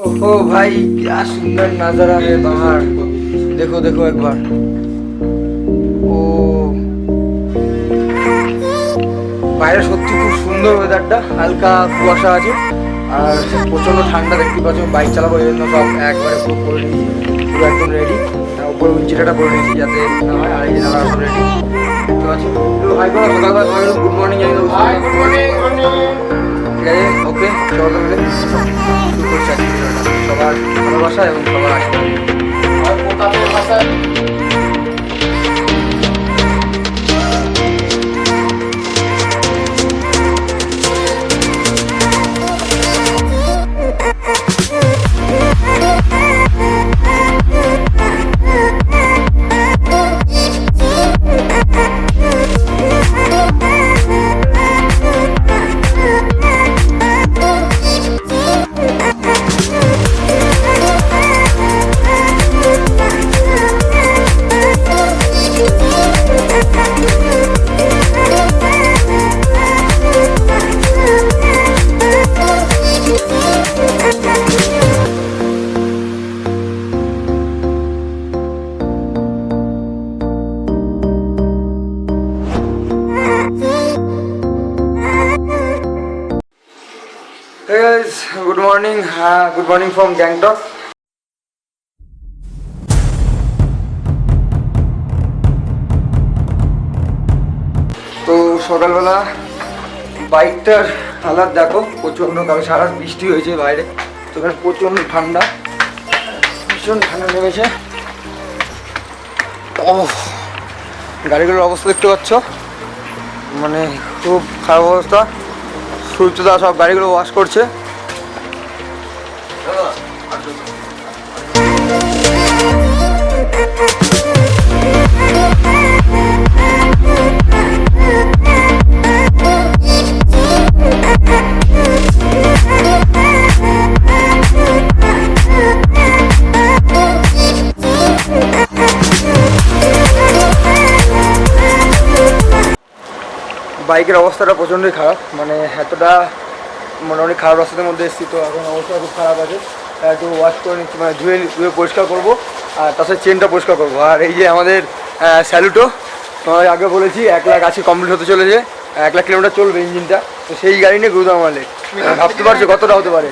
ओहो भाई क्या सुंदर नजारा है बाहर देखो देखो एक बार ও বাইরে সত্যি খুব সুন্দর ওয়েদারটা হালকা কুয়াশা আছে আর প্রচন্ড ঠান্ডা দেখতে পাচ্ছ বাইক চালাবো এই জন্য সব একবারে পুরো করে নিয়েছি পুরো একদম রেডি উপরে উঞ্চিটাটা করে নিয়েছি যাতে না হয় আর এই যে দাদা সব রেডি দেখতে পাচ্ছি হাই করো সকালবেলা তোমাকে গুড মর্নিং জানিয়ে দেবো ঠিক আছে ওকে চলো মিলে শুরু করছি সবার ভালোবাসা এবং সবার আশীর্বাদ। Hey guys, good morning. Uh, good morning from Gangtok. তো সকালবেলা বাইকটার হালাত দেখো প্রচণ্ড কারণ সারা বৃষ্টি হয়েছে বাইরে। তো এখানে প্রচণ্ড ঠান্ডা। ভীষণ ঠান্ডা নেমেছে ও গাড়িগুলোর অবস্থা দেখতে পাচ্ছ? মানে খুব খারাপ অবস্থা। সূর্যদা সব গাড়িগুলো ওয়াশ করছে। বাইকের অবস্থাটা প্রচণ্ডই খারাপ। মানে এতটা মোটামুটি খারাপ রাস্তার মধ্যে এসেছি তো এখন অবস্থা খুব খারাপ আছে। একটু ওয়াশ করে নিচ্ছি মানে ধুয়ে ধুয়ে পরিষ্কার করব। আর তার সাথে চেনটা পরিষ্কার করব। আর এই যে আমাদের স্যালুটো তোমার আগে বলেছি এক লাখ আশি কমপ্লিট হতে চলেছে। এক লাখ কিলোমিটার চলবে ইঞ্জিনটা। তো সেই গাড়ি নিয়ে গুরুদাম মারলে ভাবতে পারছ কতটা হতে পারে?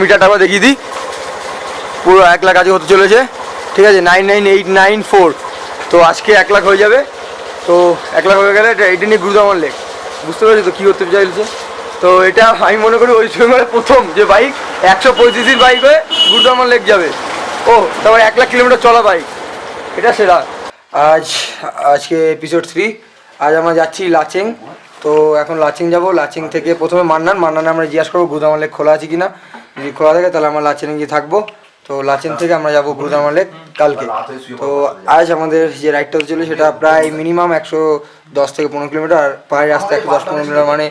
মিটারটা আবার দেখিয়ে দিই। পুরো এক লাখ আজকে হতে চলেছে। ঠিক আছে nine nine eight nine four তো আজকে এক লাখ হয়ে যাবে। তো এক লাখ হয়ে গেলে এটা নিয়ে গুরুদামান লেক। বুঝতে পেরেছি তো কী করতে চাইছে? তো এটা আমি মনে করি ওই সময় প্রথম যে বাইক একশো পঁয়ত্রিশের বাইক হয়ে গুরুদামান লেক যাবে। ও, তারপর এক লাখ কিলোমিটার চলা বাইক এটা সেরা। আজ, আজকে এপিসোড থ্রি আজ আমরা যাচ্ছি লাচেং। তো এখন লাচিং যাব। লাচিং থেকে প্রথমে মান্নান। মান্নানে আমরা জিজ্ঞাসা করব গুরুদামান লেক খোলা আছে কি না যদি খোলা থাকে তাহলে আমরা লাচেনে গিয়ে থাকব। তো লাচেন থেকে আমরা যাব গুরুদামান লেক কালকে। তো আজ আমাদের যে রাইডটা ছিল সেটা প্রায় মিনিমাম একশো দশ থেকে পনেরো কিলোমিটার পাহাড়ি রাস্তা একশো দশ পনেরো কিলোমিটার মানে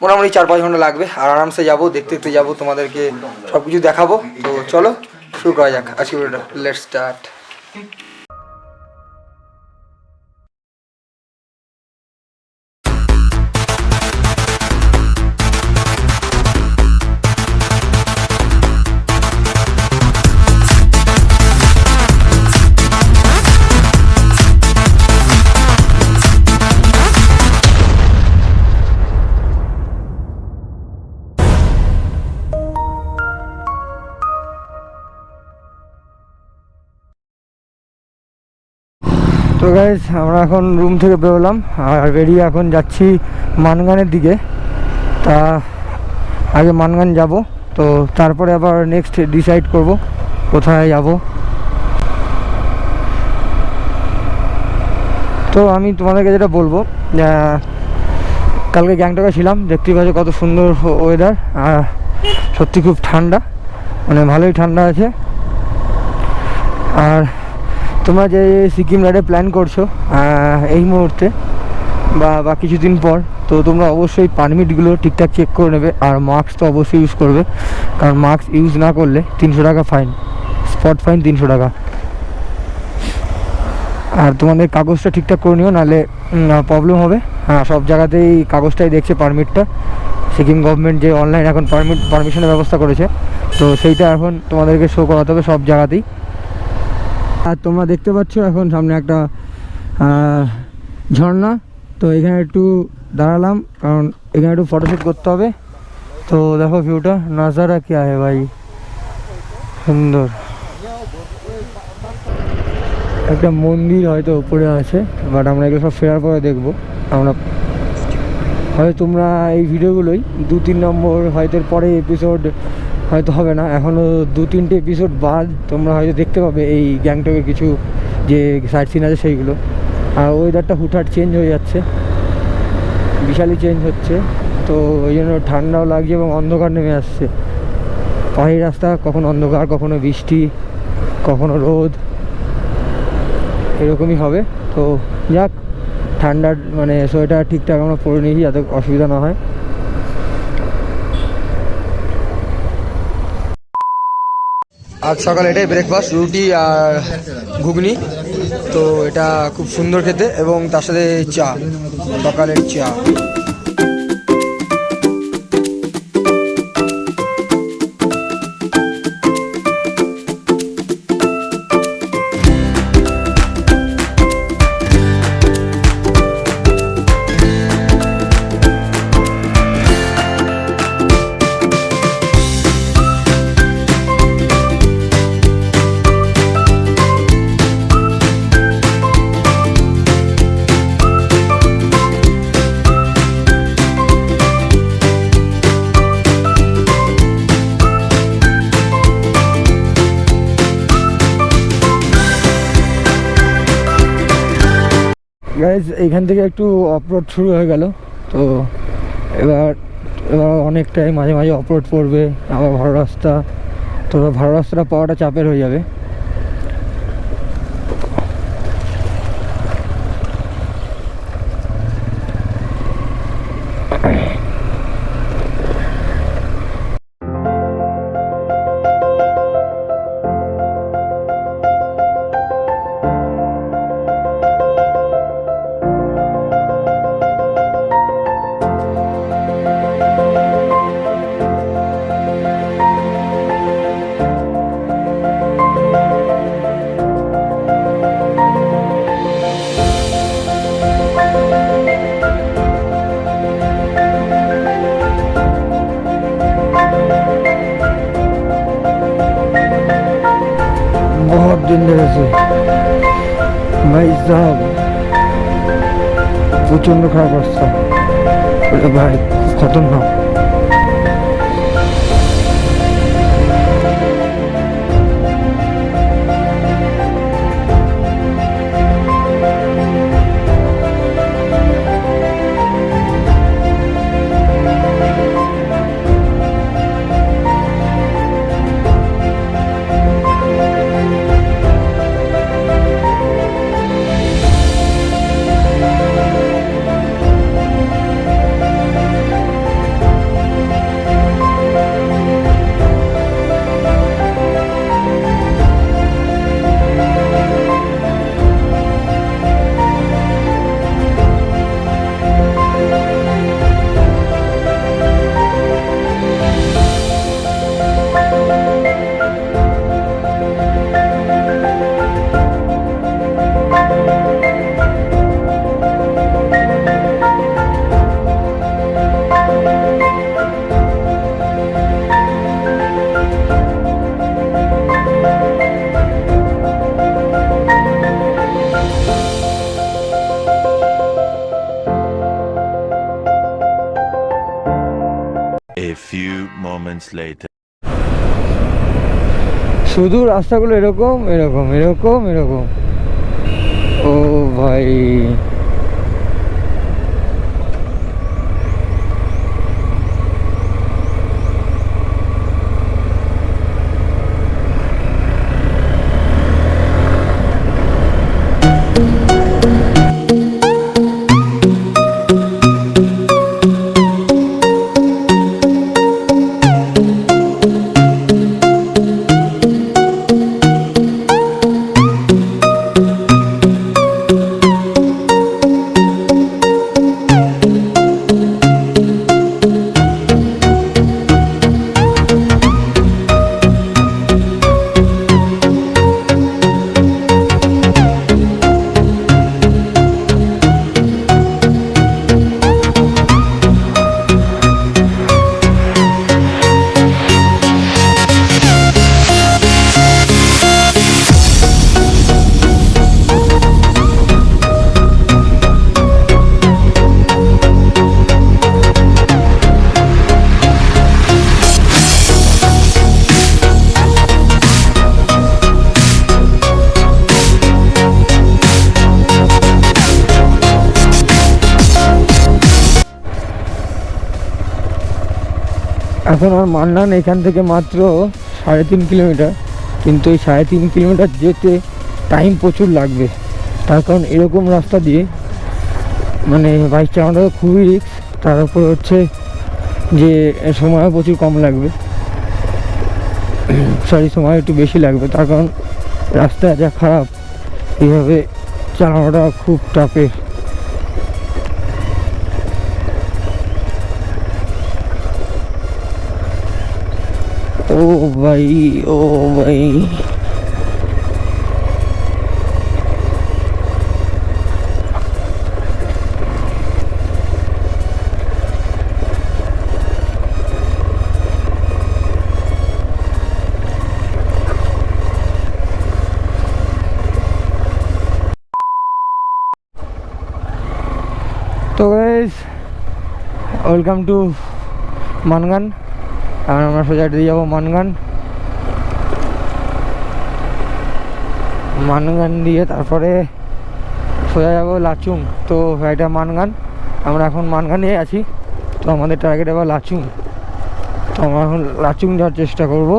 মোটামুটি চার পাঁচ ঘণ্টা লাগবে। আর আরামসে যাব, দেখতে দেখতে যাব, তোমাদেরকে সব কিছু দেখাবো। তো চলো, শুরু করা যাক। আজকে লেট স্টার্ট তো গাইজ আমরা এখন রুম থেকে বেরোলাম, আর বেরিয়ে এখন যাচ্ছি মানগানের দিকে। তা, আগে মানগান যাব, তো তারপরে আবার নেক্সট ডিসাইড করব কোথায় যাব। তো আমি তোমাদেরকে যেটা বলব কালকে গ্যাংটকে ছিলাম, দেখতেই পাচ্ছ কত সুন্দর ওয়েদার আর সত্যি খুব ঠান্ডা মানে ভালোই ঠান্ডা আছে। আর তোমরা যে সিকিম রাইডে প্ল্যান করছ এই মুহূর্তে বা বা কিছুদিন পর, তো তোমরা অবশ্যই পারমিটগুলো ঠিকঠাক চেক করে নেবে, আর মাস্ক তো অবশ্যই ইউজ করবে, কারণ মাস্ক ইউজ না করলে তিনশো টাকা ফাইন স্পট ফাইন তিনশো টাকা। আর তোমাদের কাগজটা ঠিকঠাক করে নিও, নাহলে প্রবলেম হবে। হ্যাঁ সব জায়গাতেই কাগজটাই দেখছে পারমিটটা সিকিম গভর্নমেন্ট যে অনলাইন এখন পারমিট পারমিশনের ব্যবস্থা করেছে, তো সেইটা এখন তোমাদেরকে শো করাতে হবে সব জায়গাতেই। আর তোমরা দেখতে পাচ্ছ এখন সামনে একটা ঝর্ণা। তো এখানে একটু দাঁড়ালাম, কারণ এখানে একটু ফটোশ্যুট করতে হবে। তো দেখো ভিউটা নাজারা কি আছে ভাই? সুন্দর। একটা মন্দির হয়তো উপরে আছে বাট আমরা এগুলো সব ফেরার পরে দেখব। আমরা হয়তো তোমরা এই ভিডিওগুলোই দু তিন নম্বর, হয়তো পরে এপিসোড হয়তো হবে না। এখনও দু তিনটে এপিসোড বাদ, তোমরা হয়তো দেখতে পাবে এই গ্যাংটকের কিছু যে সাইট সিন আছে সেইগুলো। আর ওয়েদারটা হুটহাট চেঞ্জ হয়ে যাচ্ছে। বিশালই চেঞ্জ হচ্ছে। তো ওই জন্য ঠান্ডাও লাগছে এবং অন্ধকার নেমে আসছে। পাহাড়ি রাস্তা, কখনো অন্ধকার, কখনো বৃষ্টি, কখনো রোদ। এরকমই হবে। তো যাক, ঠান্ডার মানে সোয়েটার ঠিকঠাক আমরা পরে নিয়েছি যাতে অসুবিধা না হয়। আজ সকালে এটাই ব্রেকফাস্ট রুটি আর ঘুগনি। তো এটা খুব সুন্দর খেতে এবং তার সাথে চা সকালের চা। গাইজ এইখান থেকে একটু অপরোড শুরু হয়ে গেল। তো এবার এবার অনেকটাই মাঝে মাঝে অপরোড পড়বে আবার ভালো রাস্তা তো ভালো রাস্তাটা পাওয়াটা চাপের হয়ে যাবে। প্রচণ্ড খারাপ অবস্থা। ভাই খুব খতরনাক moments later. শুধু রাস্তাগুলো এরকম এরকম এরকম এরকম ও ভাই এখন আর মান্নান এখান থেকে মাত্র সাড়ে তিন কিলোমিটার। কিন্তু এই সাড়ে তিন কিলোমিটার যেতে টাইম প্রচুর লাগবে। তার কারণ এরকম রাস্তা দিয়ে মানে বাইক চালানোটা খুবই রিস্ক তার উপর হচ্ছে যে সময়ও প্রচুর কম লাগবে। সরি সময় একটু বেশি লাগবে। তার কারণ রাস্তা যা খারাপ, এইভাবে চালানোটা খুব টাফের ও ভাই ও ভাই তো গাইস ওয়েলকাম টু মানগান এখন আমরা সোজা দিয়ে যাব মানগান। মানগান দিয়ে তারপরে সোজা যাব লাচুং। তো এটা মানগান, আমরা এখন মানগানে আছি। তো আমাদের টার্গেট এবার লাচুং। তো আমরা এখন লাচুং যাওয়ার চেষ্টা করব।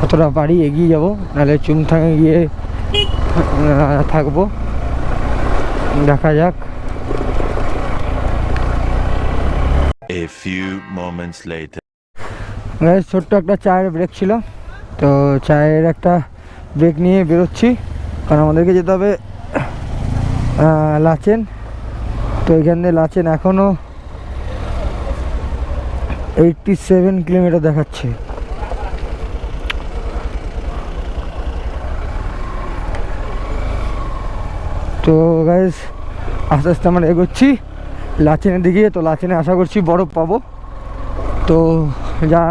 কতটা বাড়ি এগিয়ে যাব, নাহলে চুম চুমথাঙে গিয়ে থাকব। দেখা যাক। A few moments later. ছোট্ট একটা চায়ের ব্রেক ছিল। তো চায়ের একটা ব্রেক নিয়ে বেরোচ্ছি। কারণ আমাদেরকে যেতে হবে লাচেন। তো এখান লাচেন এখনও এইটটি সেভেন কিলোমিটার দেখাচ্ছে। তো গাইজ আস্তে আস্তে আমরা এগোচ্ছি। লাচেনের দিকে, তো লাচেনে আশা করছি বরফ পাবো। তো যা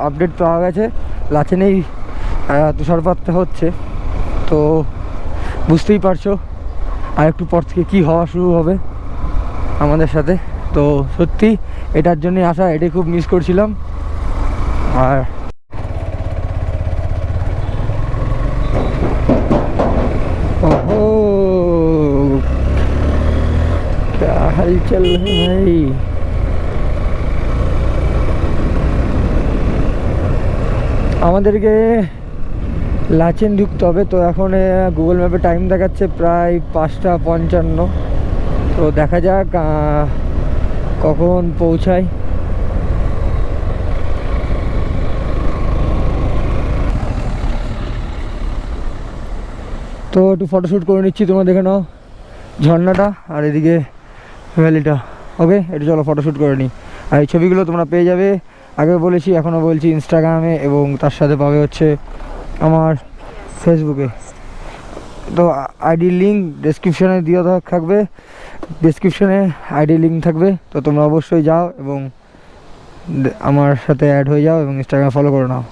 আপডেট পাওয়া গেছে লাচেনেই আহ, তুষারপাত হচ্ছে তো বুঝতেই পারছো আর একটু পর থেকে কী হওয়া শুরু হবে আমাদের সাথে তো সত্যি এটার জন্যই আসা এটাই খুব মিস করছিলাম আর ওহো क्या हलचल है भाई আমাদেরকে লাচেন ঢুকতে হবে। তো এখন গুগল ম্যাপে টাইম দেখাচ্ছে প্রায় পাঁচটা পঞ্চান্ন। তো দেখা যাক কখন পৌঁছায়। তো একটু ফটোশ্যুট করে নিচ্ছি, তোমরা দেখে নাও ঝর্ণাটা আর এদিকে ভ্যালিটা ওকে একটু চলো ফটোশ্যুট করে নিই। আর এই ছবিগুলো তোমরা পেয়ে যাবে আগে বলেছি, এখনও বলছি ইনস্টাগ্রামে এবং তার সাথে পাবে হচ্ছে আমার ফেসবুকে তো আইডি লিঙ্ক ডেসক্রিপশানে দিয়ে থাকবে ডেসক্রিপশানে আইডি লিঙ্ক থাকবে। তো তোমরা অবশ্যই যাও এবং আমার সাথে অ্যাড হয়ে যাও এবং ইনস্টাগ্রামে ফলো করে নাও।